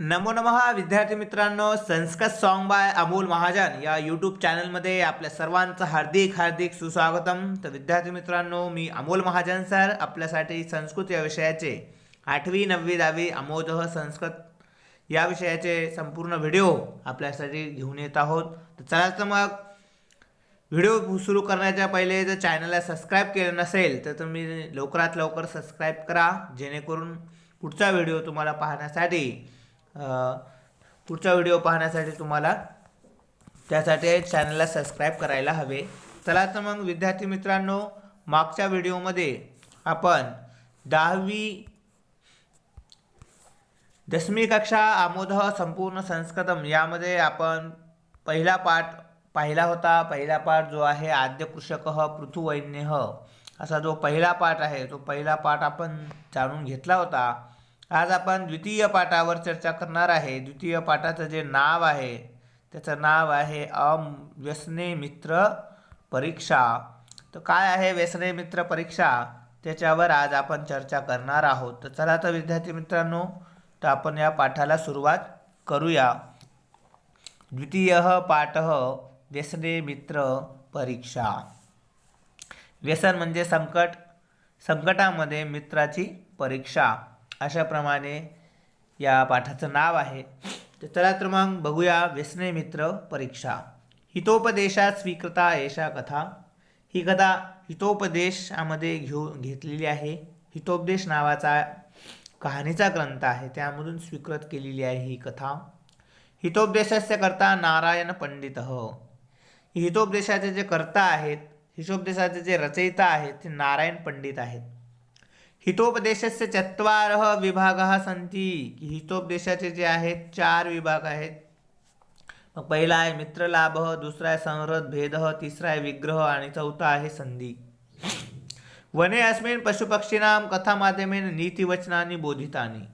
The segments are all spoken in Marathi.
नमो नमः. विद्यार्थी मित्रांनो संस्कृत सॉन्ग बाय अमोल महाजन या यूट्यूब चॅनलमध्ये आपल्या सर्वांचं हार्दिक हार्दिक सुस्वागतम. तर विद्यार्थी मित्रांनो मी अमोल महाजन सर आपल्यासाठी संस्कृत या विषयाचे आठवी नववी दहावी अमोदह संस्कृत या विषयाचे संपूर्ण व्हिडिओ आपल्यासाठी घेऊन येत आहोत. तर चला तर मग व्हिडिओ सुरू करण्याच्या पहिले जर चॅनलला सबस्क्राईब केलं नसेल तर तुम्ही लवकरात लवकर सबस्क्राईब करा जेणेकरून पुढचा व्हिडिओ तुम्हाला पाहण्यासाठी पुढचा व्हिडिओ पाहण्यासाठी तुम्हाला त्यासाठी चॅनलला सबस्क्राईब करायला हवे. चला तर मग विद्यार्थी मित्रांनो मागच्या व्हिडिओमध्ये आपण दहावी दशमी कक्षा आमोद संपूर्ण संस्कृतम यामध्ये आपण पहिला पाठ पाहिला होता. पहिला पाठ जो आहे आद्य कृषक पृथुवैन्य. असा जो पहिला पाठ आहे तो पहिला पाठ आपण जाणून घेतला होता. आज आपण द्वितीय पाठावर चर्चा करणार आहे. द्वितीय पाठाचं जे नाव आहे त्याचं नाव आहे अम व्यसने मित्र परीक्षा. तर काय आहे व्यसने मित्र परीक्षा? त्याच्यावर आज आपण चर्चा करणार आहोत. तर चला तर विद्यार्थी मित्रांनो तर आपण या पाठाला सुरुवात करूया. द्वितीय पाठ व्यसने मित्र परीक्षा. व्यसन म्हणजे संकट संकटामध्ये मित्राची परीक्षा. अशाप्रमाणे या पाठाचं नाव आहे. तर चला तर मग बघूया व्यसने मित्र परीक्षा. हितोपदेशात स्वीकृता एषा कथा. ही कथा हितोपदेशामध्ये घेऊ घेतलेली आहे. हितोपदेश नावाचा कहाणीचा ग्रंथ आहे. त्यामधून स्वीकृत केलेली आहे ही कथा. हितोपदेशास्य करता नारायण पंडित. हितोपदेशाचे जे कर्ता आहेत हितोपदेशाचे जे रचयिता आहेत ते नारायण पंडित आहेत. हितोपदेशस्य चत्वारः विभागाः सन्ति। की हितोपदेशाचे जे आहेत चार विभाग आहेत. मग पहिला आहे मित्रलाभ दुसरा आहे संहृद भेद तिसरा आहे विग्रह आणि चौथा आहे संधी. वने अस्मिन पशुपक्षीनां कथामाध्यमेन नीतिवचनानी बोधितानी.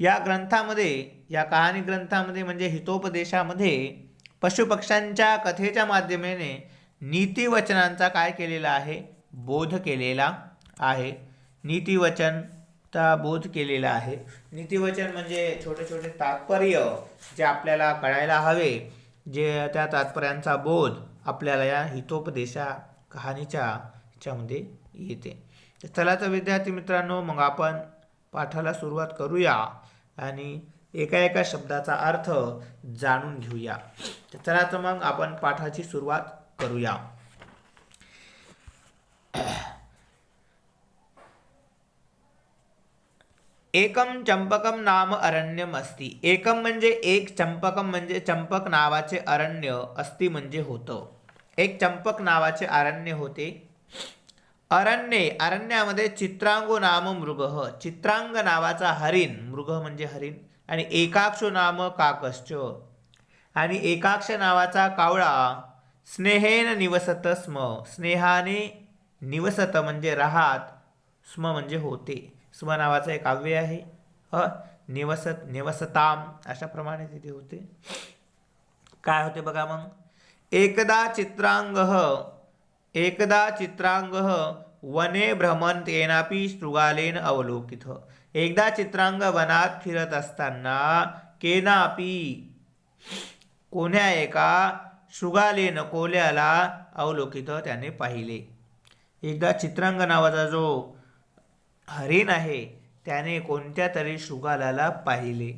या ग्रंथामध्ये या कहाणी ग्रंथामध्ये म्हणजे हितोपदेशामध्ये पशुपक्ष्यांच्या कथेच्या माध्यमेने नीतिवचनांचा काय केलेला आहे? बोध केलेला आहे. नीतिवचनचा बोध केलेला आहे. नीतिवचन म्हणजे छोटे छोटे तात्पर्य जे आपल्याला कळायला हवे जे त्या तात्पर्यांचा बोध आपल्याला या हितोपदेशा कहाणीच्या ह्याच्यामध्ये येते. तर चला तर विद्यार्थी मित्रांनो मग आपण पाठाला सुरुवात करूया आणि एका एका शब्दाचा अर्थ जाणून घेऊया. तर चला तर मग आपण पाठाची सुरुवात करूया. एकम चंपकम नाम अरण्यम अस्ति एकम म्हणजे एक चंपकम म्हणजे चंपक नावाचे अरण्य अस्ति म्हणजे होतं. एक चंपक नावाचे अरण्य होते. अरण्ये अरण्यामध्ये चित्रांगो नाम मृग. चित्रांग नावाचा हरिण मृग म्हणजे हरिण आणि एकाक्ष नाम काकश्च. आणि एकाक्ष नावाचा कावळा स्नेहेन निवसत स्म. स्नेहाने निवसत म्हणजे राहात स्म म्हणजे होते. स्म नावाचं एक काव्य आहे. अ निवसत निवसताम अशाप्रमाणे तिथे होते. काय होते बघा मग? एकदा चित्रांग एकदा चित्रांग वने भ्रमंत येनापी शृगालेन अवलोकित. एकदा चित्रांग वनात फिरत असताना केनापी कोण्या एका शृगालेन कोल्याला अवलोकित त्याने पाहिले. एकदा चित्रांग नावाचा जो हरिण आहे त्याने कोणत्या तरी शृगालाला पाहिले.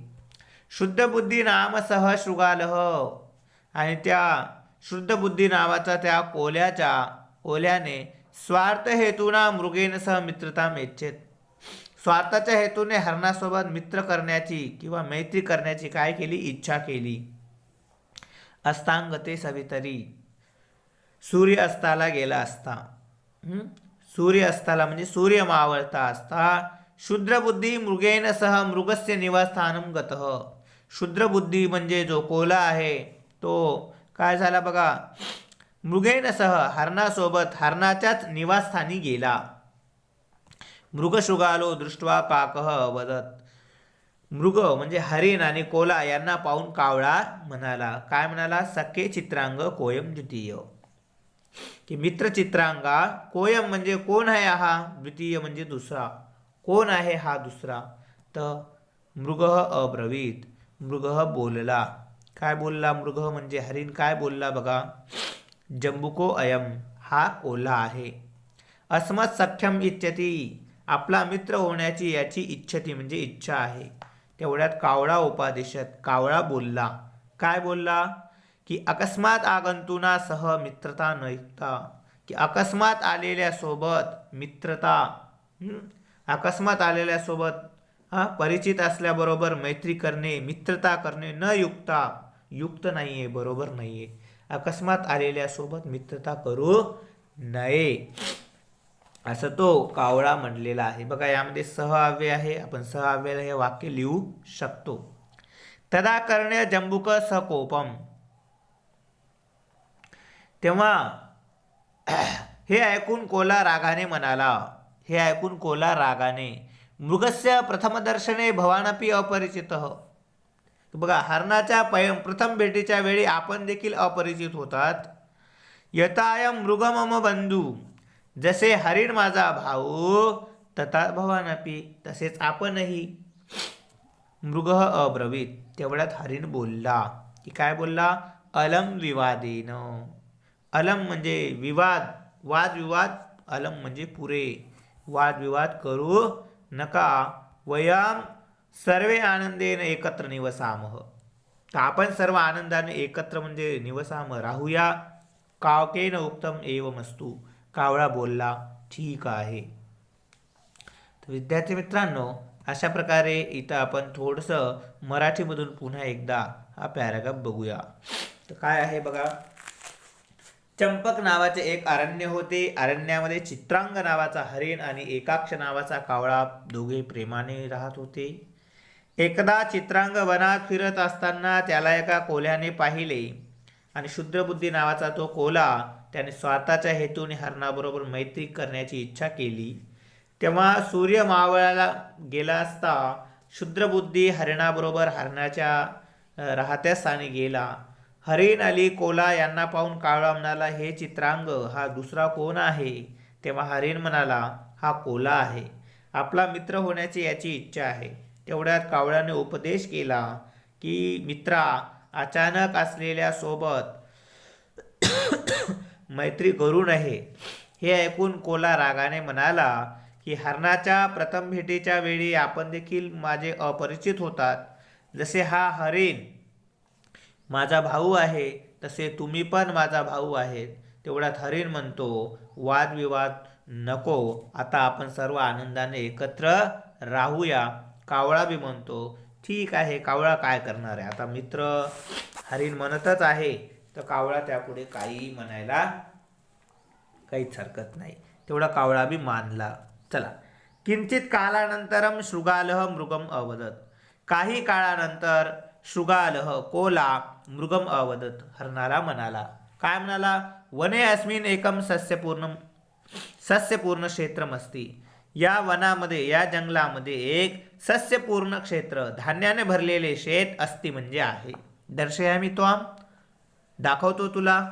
शुद्धबुद्धी नामसह शृगालह आणि त्या शुद्धबुद्धी नावाचा त्या कोल्याच्या कोल्याने स्वार्थ हेतूना मृगेन सह मित्रता मेच्छेत स्वार्थाच्या हेतूने हरणासोबत मित्र करण्याची किंवा मैत्री करण्याची काय केली? इच्छा केली. अस्तांगते सवितरी. सूर्य अस्ताला गेला असता. सूर्यास्ताला सूर्य म्हणजे सूर्य मावळता असता शुद्रबुद्धी मृगेन सह मृगस्य निवासस्थानम गत. शुद्रबुद्धी म्हणजे जो कोला आहे तो काय झाला बघा? मृगेनसह हरणासोबत हरणाच्याच निवासस्थानी गेला. मृगशृगालो दृष्ट्वा काकः वदत. मृग म्हणजे हरिण आणि कोला यांना पाहून कावळा म्हणाला. काय म्हणाला? सखे चित्रांग कोयम द्वितीय. की मित्र चित्रांगा कोयम म्हणजे कोण आहे हा? द्वितीय म्हणजे दुसरा. कोण आहे हा दुसरा? तर मृग अब्रवीत मृग बोलला. काय बोलला मृग म्हणजे हरिण काय बोलला बघा? जंबुको अयम हा ओला आहे. अस्मत् सख्यम इच्छती आपला मित्र होण्याची याची इच्छती म्हणजे इच्छा आहे. तेवढ्यात कावळा उपादेशात कावळा बोलला. काय बोलला? की अकस्मात आगंतुनासह मित्रता नैता की अकस्मात आलेल्यासोबत मित्रता अकस्मात आलेल्यासोबत हा परिचित असल्याबरोबर मैत्री करणे मित्रता करणे न युक्ता युक्त नाही आहे बरोबर नाही आहे अकस्मात आलेल्यासोबत मित्रता करू नये. असं तो कावळा म्हणलेला आहे. बघा यामध्ये सहअव्यय आहे. आपण सहअव्यय हे वाक्य लिहू शकतो. तदा करणे जंबुक सकोपम. तेव्हा हे ऐकून कोला रागाने म्हणाला हे ऐकून कोला रागाने मृगस्य प्रथमदर्शने भवानपी अपरिचित. बघा हरणाच्या पय प्रथम भेटीच्या वेळी आपण देखील अपरिचित होतात. यथायम मृग मम बंधू जसे हरिण माझा भाऊ तथा भवानपी तसेच आपणही. मृग अब्रवीत तेवढ्यात हरिण बोलला की काय बोलला? अलम विवादेन. अलम म्हणजे विवाद वादविवाद अलम म्हणजे पुरे. वादविवाद करू नका वयम सर्वे आनंदेन एकत्र निवसामह तर आपण सर्व आनंदाने एकत्र म्हणजे निवसाम. राहूया. कावकेन उक्तम एवमस्तू. कावळा बोलला ठीक आहे. तर विद्यार्थी मित्रांनो अशा प्रकारे इथं आपण थोडंसं मराठीमधून पुन्हा एकदा हा पॅराग्राफ बघूया. तर काय आहे बघा? चंपक नावाचे एक अरण्य होते. अरण्यामध्ये चित्रांग नावाचा हरिण आणि एकाक्ष नावाचा कावळा दोघे प्रेमाने राहत होते. एकदा चित्रांग वनात फिरत असताना त्याला एका कोल्याने पाहिले आणि शुद्रबुद्धी नावाचा तो कोला त्याने स्वतःच्या हेतूने हरणाबरोबर मैत्री करण्याची इच्छा केली. तेव्हा सूर्य मावळाला गेला असता शुद्रबुद्धी हरिणाबरोबर हरणाच्या राहत्या स्थानी गेला. हरिण अली कोला यांना पाहून कावळा म्हणाला हे चित्रांग हा दुसरा कोण आहे? तेव्हा हरिण म्हणाला हा कोला आहे. आपला मित्र होण्याची याची इच्छा आहे. तेवढ्यात कावळ्याने उपदेश केला की मित्रा अचानक असलेल्या सोबत मैत्री करू नये. हे ऐकून कोला रागाने म्हणाला की हरणाच्या प्रथम भेटीच्या वेळी आपण देखील माझे अपरिचित होतात. जसे हा हरिण माझा भाऊ आहे तसे तुम्ही पण माझा भाऊ आहेत. तेवढ्यात हरिण म्हणतो वादविवाद नको. आता आपण सर्व आनंदाने एकत्र राहूया कावळा बी म्हणतो. ठीक आहे कावळा काय करणार आहे? आता मित्र हरिण म्हणतच आहे तर कावळा त्यापुढे काही म्हणायला काहीच हरकत नाही. तेवढा कावळा बी मानला. चला. किंचित कालानंतरम शृगालह मृगम अवदत. काही काळानंतर शृगालह कोला मृगम अवदत हरणाला म्हणाला काय म्हणाला वने अस्मिन एकम सस्यपूर्ण सस्यपूर्ण क्षेत्रमस्ती. या वनामध्ये या जंगलामध्ये एक सस्यपूर्ण क्षेत्र धान्याने भरलेले शेत अस्ति म्हणजे आहे. दर्शयामी आम दाखवतो तुला.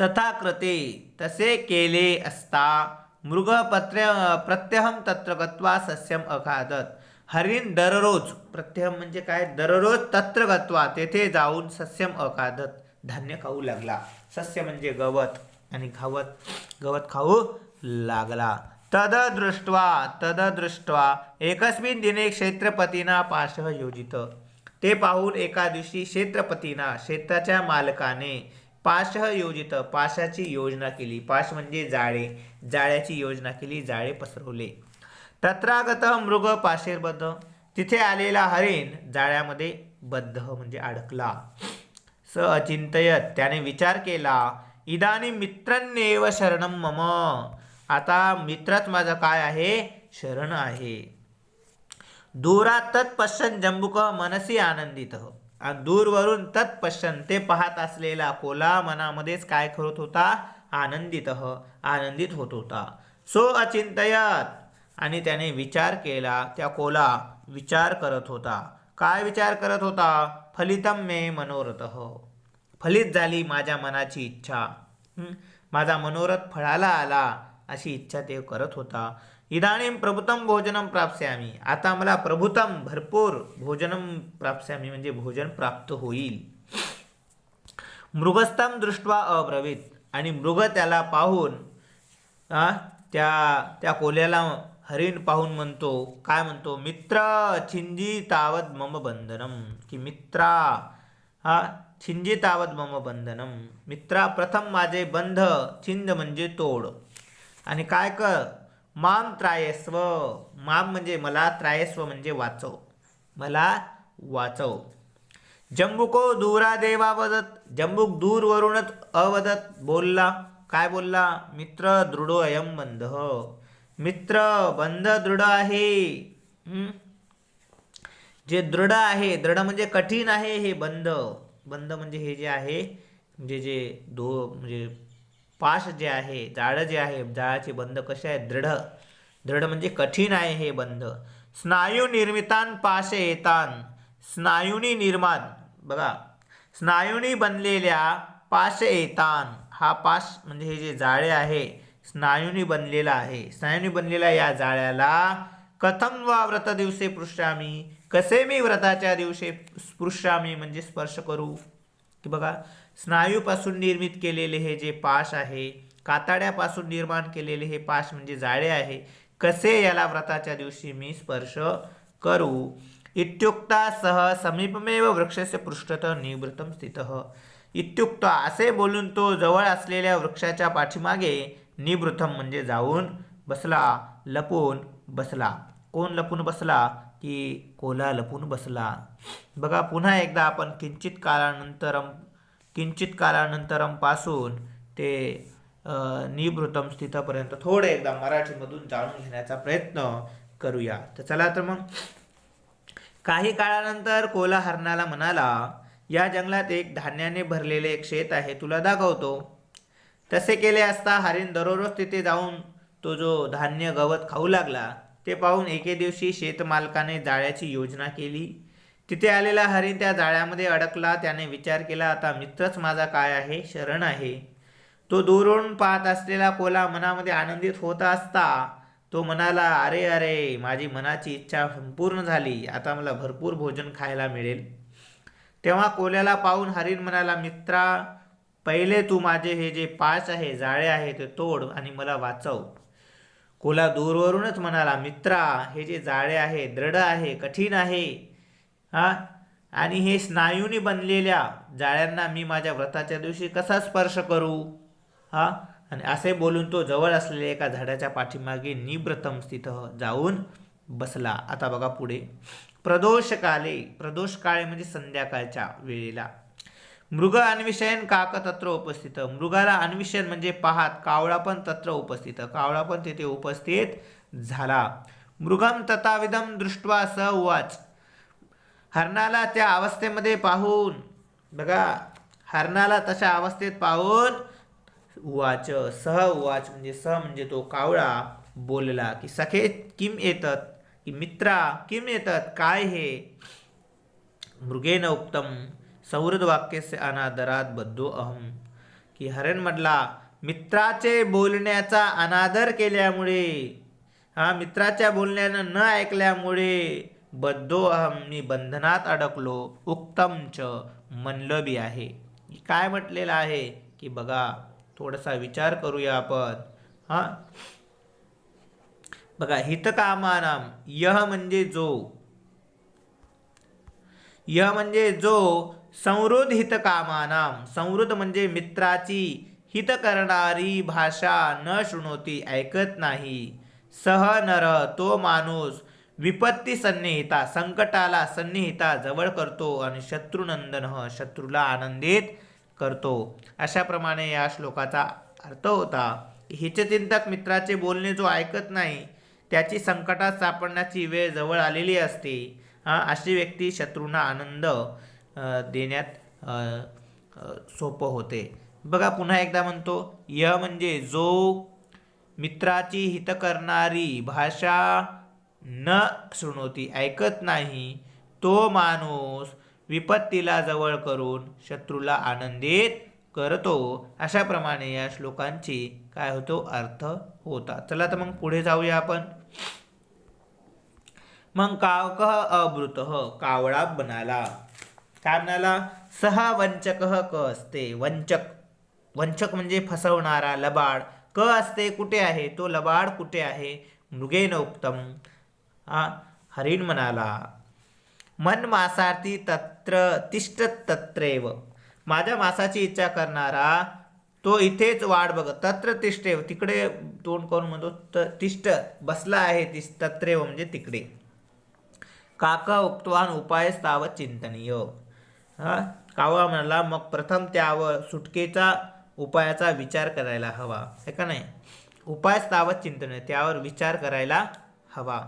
तथा कृते तसे केले असता. मृग पत्र प्रत्यहम तत्र गत्वा सस्यम अखादत. हरिण दररोज प्रत्यय म्हणजे काय? दररोज तत्र गत्वा तेथे जाऊन सस्यम अकादत. धान्य खाऊ लागला. सस्य म्हणजे गवत आणि खावत गवत खाऊ लागला. तद दृष्ट्वा तद दृष्ट्वा एकस्मिन दिने क्षेत्रपतीना पाशः योजित. ते पाहून एका दिवशी क्षेत्रपतीना क्षेत्राच्या मालकाने पाशः योजित. पाशाची योजना केली. पाश म्हणजे जाळे. जाळ्याची योजना केली. जाळे पसरवले. तत्रागत मृग पाशेरबद्ध. तिथे आलेला हरिण जाळ्यामध्ये बद्ध म्हणजे अडकला. स अचिंतयत. त्याने विचार केला इदानी मित्रांनेव शरणम मम. आता मित्रच माझं काय आहे? शरण आहे. दूरात तत्पश्चन जंबुक मनसी आनंदित आणि दूरवरून तत्पश्चन ते पाहत असलेला कोला मनामध्येच काय करत होता? आनंदित आनंदित होत होता. सो अचिंतयत. आणि त्याने विचार केला त्या कोला विचार करत होता. काय विचार करत होता? फलितम मे मनोरथ. फलित झाली माझ्या मनाची इच्छा. माझा मनोरथ फळाला आला अशी इच्छा ते करत होता. इदानीं प्रभुतं भोजनं प्राप्स्यामी. आता मला प्रभुतं भरपूर भोजनं प्राप्स्यामी म्हणजे भोजन प्राप्त होईल. मृगस्तम दृष्ट्वा अब्रवीत. आणि मृग त्याला पाहून त्या त्या कोल्याला हरिण पाहून म्हणतो काय म्हणतो? मित्र छिंजी तावत मम बंधनम. की मित्रा हा छिंजी तावत मम बंधनम. मित्रा प्रथम माझे बंध छिंद म्हणजे तोड. आणि काय कर? माम त्रायस्व. माम म्हणजे मला त्रायस्व म्हणजे वाचव. मला वाचव. जंबुको दूरा देवा वदत. जंबुक दूरवरूनच अवदत. बोलला. काय बोलला? मित्र दृढो अयम बंध. मित्र बंध दृढ आहे. जे दृढ आहे दृढ म्हणजे कठीण आहे हे बंध. बंध म्हणजे हे जे आहे म्हणजे जे दो म्हणजे पाश जे आहे जाळं जे आहे जाळाचे बंध कसे आहेत? दृढ. दृढ म्हणजे कठीण आहे हे बंध. स्नायू निर्मितान पाशे येतान. स्नायूनी निर्माण. बघा स्नायूनी बनलेल्या पाश येतान. हा पाश म्हणजे हे जे जाळे आहे स्नायूनी बनलेला आहे. स्नायूनी बनलेल्या या जाळ्याला कथम वा व्रत दिवसे पृष्ठामी? कसे मी व्रताच्या दिवशी स्पृश्यामी म्हणजे स्पर्श करू? की बघा स्नायूपासून निर्मित केलेले हे जे पाश आहे कातड्यापासून निर्माण केलेले हे पाश म्हणजे जाळे आहे कसे याला व्रताच्या दिवशी मी स्पर्श करू? इत्युक्ता सह समीपमेव वृक्षस्य पृष्ठतः निवृत्तम स्थित। इत्युक्त असे बोलून तो जवळ असलेल्या वृक्षाच्या पाठीमागे निवृथम म्हणजे जाऊन बसला लपून बसला. कोण लपून बसला? की कोला लपून बसला. बघा पुन्हा एकदा आपण किंचित काळानंतरम किंचित काळानंतरमपासून ते अ, निवृत्तम स्थितपर्यंत थोडे एकदा मराठीमधून जाणून घेण्याचा प्रयत्न करूया. तर चला तर मग काही काळानंतर कोला हरणाला म्हणाला या जंगलात एक धान्याने भरलेले एक शेत आहे तुला दाखवतो. तसे केले असता हरिण दररोज तिथे जाऊन तो जो धान्य गवत खाऊ लागला ते पाहून एके दिवशी शेतमालकाने जाळ्याची योजना केली. तिथे आलेला हरिण त्या जाळ्यामध्ये अडकला त्याने विचार केला आता मित्रच माझा काय आहे? शरण आहे. तो दूरून पाहत असलेला कोला मनामध्ये आनंदित होत असता. तो म्हणाला अरे अरे माझी मनाची इच्छा संपूर्ण झाली. आता मला भरपूर भोजन खायला मिळेल. तेव्हा कोल्याला पाहून हरिण म्हणाला मित्रा पहिले तू माझे हे जे पाच आहे जाळे आहे ते तोड आणि मला वाचव. कोला दूरवरूनच म्हणाला मित्रा हे जे जाळे आहे दृढ आहे कठीण आहे हा? आणि हे स्नायूनी बनलेल्या जाळ्यांना मी माझ्या व्रताच्या दिवशी कसा स्पर्श करू? हा? आणि असे बोलून तो जवळ असलेल्या एका झाडाच्या पाठीमागे निब्रतम स्थित जाऊन बसला. आता बघा पुढे. प्रदोषकाले प्रदोष काळे म्हणजे संध्याकाळच्या वेळेला. मृग अन्विषयन काक तत्र उपस्थित. मृगाला अन्वेषण म्हणजे पाहात कावळा पण तत्र उपस्थित. कावळा पण तिथे उपस्थित झाला. मृगम तथाविधम दृष्ट्वा स उवाच. हरणाला त्या अवस्थेमध्ये पाहून बघा हरणाला तशा अवस्थेत पाहून उवाच सह उवाच म्हणजे स म्हणजे तो कावळा बोलला की सखे किम येतात की मित्रा किम येतात? काय हे? मृगेन उक्तम सौहृद वाक्यस्य अनादरात बद्धो अहम. की हरण म्हटला मित्राचे बोलण्याचा अनादर केल्यामुळे हा मित्राच्या बोलण्यानं न ऐकल्यामुळे बद्धो अहम मी बंधनात अडकलो उक्तम च म्हणलं बी आहे. काय म्हटलेलं आहे? की बघा थोडासा विचार करूया आपण. हा बघा हितकामानाम यह म्हणजे जो. य म्हणजे जो संवृद्ध हितकामानाम संवृद्ध म्हणजे मित्राची हित करणारी भाषा न शृणोती ऐकत नाही. सह नर तो माणूस विपत्ती सन्निहिता संकटाला सन्निहिता जवळ करतो आणि शत्रुनंदन शत्रूला आनंदित करतो. अशाप्रमाणे या श्लोकाचा अर्थ होता हितचिंतक मित्राचे बोलणे जो ऐकत नाही त्याची संकटात सापडण्याची वेळ जवळ आलेली असते. हा, अशी व्यक्ती शत्रूंना आनंद देण्यात सोपं होते. बघा पुन्हा एकदा म्हणतो य म्हणजे जो मित्राची हित करणारी भाषा न सुणवती ऐकत नाही तो माणूस विपत्तीला जवळ करून शत्रूला आनंदित करतो. अशाप्रमाणे या श्लोकांची काय होतो? अर्थ होता चला तर मग पुढे जाऊया आपण. मग कावक अवृत कावळा बनाला काय म्हणाला सहा वंचक क असते. वंचक वंचक म्हणजे फसवणारा लबाड. क असते कुठे आहे? तो लबाड कुठे आहे? मृगेन उक्तम. हरिण म्हणाला मन मासार्थी तत्र तिष्ठ तत्रेव. माझ्या मासाची इच्छा करणारा तो इथेच वाट बघत तत्र तिष्ठेव तिकडे तोंड करून म्हणतो त तिष्ठ बसला आहे तिस तत्रेव म्हणजे तिकडे. काका उक्तवान उपाय तावत चिंतनीय. हा? कावळा म्हणाला मग प्रथम त्यावर सुटकेचा उपायाचा विचार करायला हवा आहे का नाही? उपाय तावत चिंतन त्यावर विचार करायला हवा.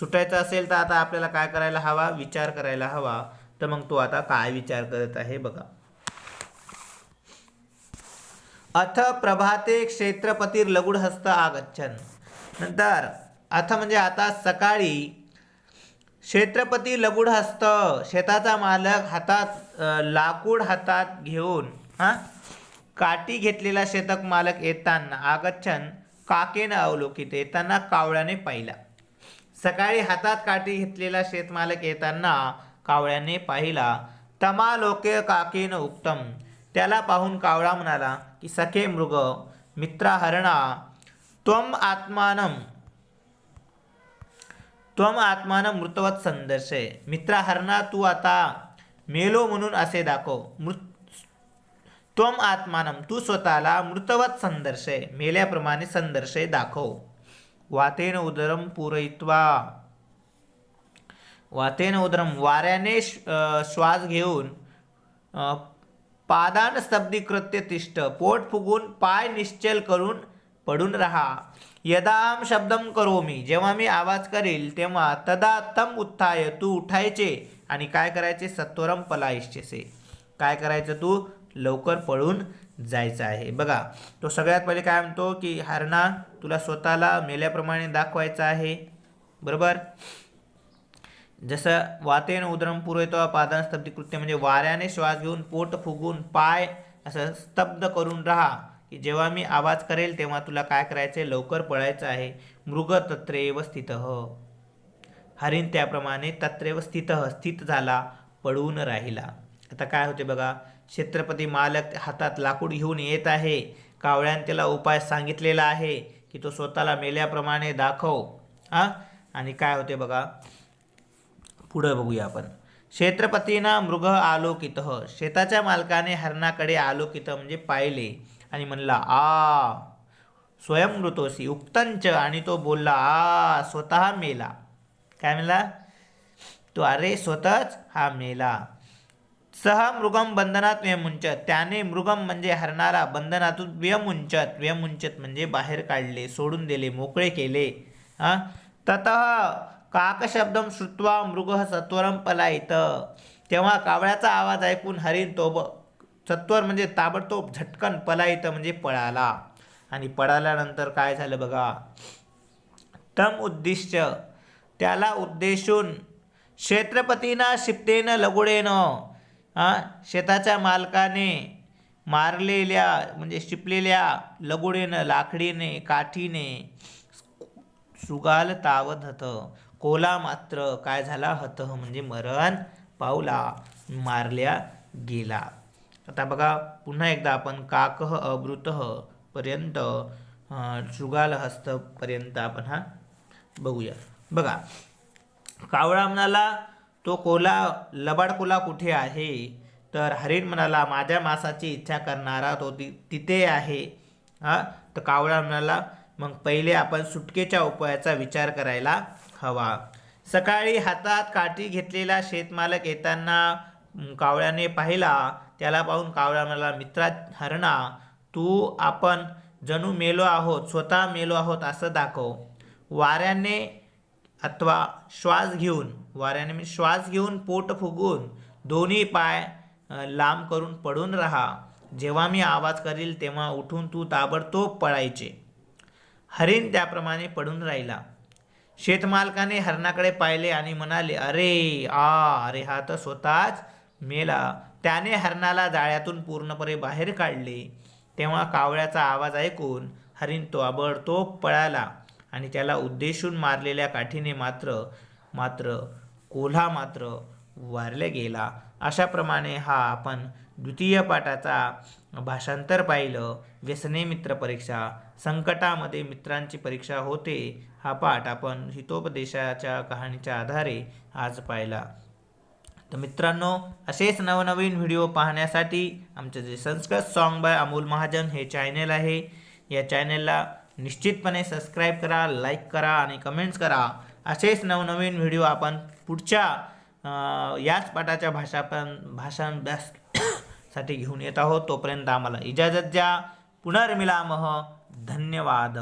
सुटायचं असेल तर आता आपल्याला काय करायला हवा? विचार करायला हवा. तर मग तो आता काय विचार करत आहे बघा. अथ प्रभाते क्षेत्रपतीर लघुडहस्त आगच्छन। नंतर अथ म्हणजे आता सकाळी क्षेत्रपती लघुडहस्त शेताचा मालक हातात लाकूड हातात घेऊन हां काठी घेतलेला शेतक मालक येताना आगच्छन काकेनं अवलोकित येताना कावळ्याने पाहिला. सकाळी हातात काठी घेतलेला शेतमालक येताना कावळ्याने पाहिला तमा लोके उत्तम त्याला पाहून कावळा म्हणाला की सखे मृग मित्रा हरणा त्वम आत्मानम त्वम आत्मानं मृतवत संदर्शय मित्रा हरणा तू आता मेलो म्हणून असे दाखव. मृत त्वम आत्मानं तू स्वतःला मृतवत संदर्शय मेल्याप्रमाणे संदर्शय दाखव. वातेन उदरम पूरयित्वा. वातेन उदरम वाऱ्याने श्वास घेऊन पादान स्तब्धीकृत्य तिष्ठ. पोट फुगून पाय निश्चल करून पडून राहा. यदाम शब्दम करो मी जेव्हा मी आवाज करेल तेव्हा तदा तम उत्थाय तू उठायचे आणि काय करायचे? सत्वरम पलायिष्यसे. काय करायचं तू? लवकर पळून जायचं आहे. बघा तो सगळ्यात पहिले काय म्हणतो की हरणा तुला स्वतःला मेल्याप्रमाणे दाखवायचं आहे. बरोबर? जसं वातेन उदरम पुरवतो पादान स्तब्धीकृत्य म्हणजे वाऱ्याने श्वास घेऊन पोट फुगून पाय असं स्तब्ध करून राहा की जेव्हा मी आवाज करेल तेव्हा तुला काय करायचं आहे लवकर पळायचं आहे. मृग तत्रेव स्थित. हरिण त्याप्रमाणे तत्रेव स्थित स्थित झाला पडून राहिला. आता काय होते बघा? छत्रपती मालक हातात लाकूड घेऊन येत आहे. कावळ्यानं त्याला उपाय सांगितलेला आहे की तो स्वतःला मेल्याप्रमाणे दाखव. हां? आणि काय होते बघा? पुढं बघूया आपण. क्षेत्रपतींना मृग आलोकित. शेताच्या मालकाने हरणाकडे आलोकित म्हणजे पाहिले आणि म्हणला आ स्वयंमृतोसी उक्तंच आणि तो बोलला आ स्वतः मेला. काय म्हणला? तो अरे स्वतःच हा मेला. सह मृगम बंधनात व्यमुंचत. त्याने मृगम म्हणजे हरणाला बंधनातून व्यमुंचत. व्यमुंचत म्हणजे बाहेर काढले सोडून दिले मोकळे केले. हां तत काकशब्दम श्रुत्वा मृग सत्वरम पलायत. तेव्हा कावळ्याचा आवाज ऐकून हरिण तोब सत्वर म्हणजे ताबडतोब झटकन पलायत म्हणजे पळाला. आणि पळाल्यानंतर काय झालं बघा? तम उद्दिष्ट. त्याला उद्देशून क्षेत्रपतीना शिप्तेनं लगुडेनं हा शेताच्या मालकाने मारलेल्या म्हणजे शिपलेल्या लगुडेनं लाकडीने काठीने सुगाल तावत होतं कोला मात्र काय झाला? हतह म्हणजे मरण पावला मारल्या गेला. आता बघा पुन्हा एकदा आपण काकह अवृत पर्यंत पर्यंत आपण हा बघूया. बघा कावळा म्हणाला तो कोला लबाड कोला कुठे आहे तर हरिण म्हणाला माझ्या मासाची इच्छा करणारा तो ति तिथे आहे. हा? तर कावळा म्हणाला मग पहिले आपण सुटकेच्या उपायाचा विचार करायला हवा सकाळी हातात काठी घेतलेला शेतमालक येताना कावळ्याने पाहिला. त्याला पाहून कावळा म्हणाला मित्रा हरणा तू आपण जणू मेलो आहोत स्वतः मेलो आहोत असं दाखव. वाऱ्याने अथवा श्वास घेऊन वाऱ्याने मी श्वास घेऊन पोट फुगून दोन्ही पाय लांब करून पडून राहा. जेव्हा मी आवाज करील तेव्हा उठून तू ताबडतोब पळायचे. हरिण त्याप्रमाणे पडून राहिला. शेतमालकाने हरणाकडे पाहिले आणि म्हणाले अरे आ अरे हा तर स्वतःच मेला. त्याने हरणाला जाळ्यातून पूर्णपणे बाहेर काढले. तेव्हा कावळ्याचा आवाज ऐकून हरिण तो आबडतोब पळाला आणि त्याला उद्देशून मारलेल्या काठीने मात्र मात्र कोल्हा मात्र वारले गेला. अशाप्रमाणे हा आपण द्वितीय पाठाचा भाषांतर पाहिलं. व्यसने मित्र परीक्षा. संकटामध्ये मित्रांची परीक्षा होते हा पाठ आपण हितोपदेशाच्या कहाणीच्या आधारे आज पाहिला. तर मित्रांनो असेच नवनवीन व्हिडिओ पाहण्यासाठी आमचे जे संस्कृत सॉन्ग बाय अमोल महाजन हे चॅनेल आहे. या चॅनेलला निश्चितपणे सबस्क्राईब करा लाईक करा आणि कमेंट्स करा. असेच नवनवीन व्हिडिओ आपण पुढच्या याच पाठाच्या भाषा पण भाषांभ्यास साठी घेऊन येत आहोत. तोपर्यंत आम्हाला इजाजत द्या. पुनर्मिलामः. धन्यवाद।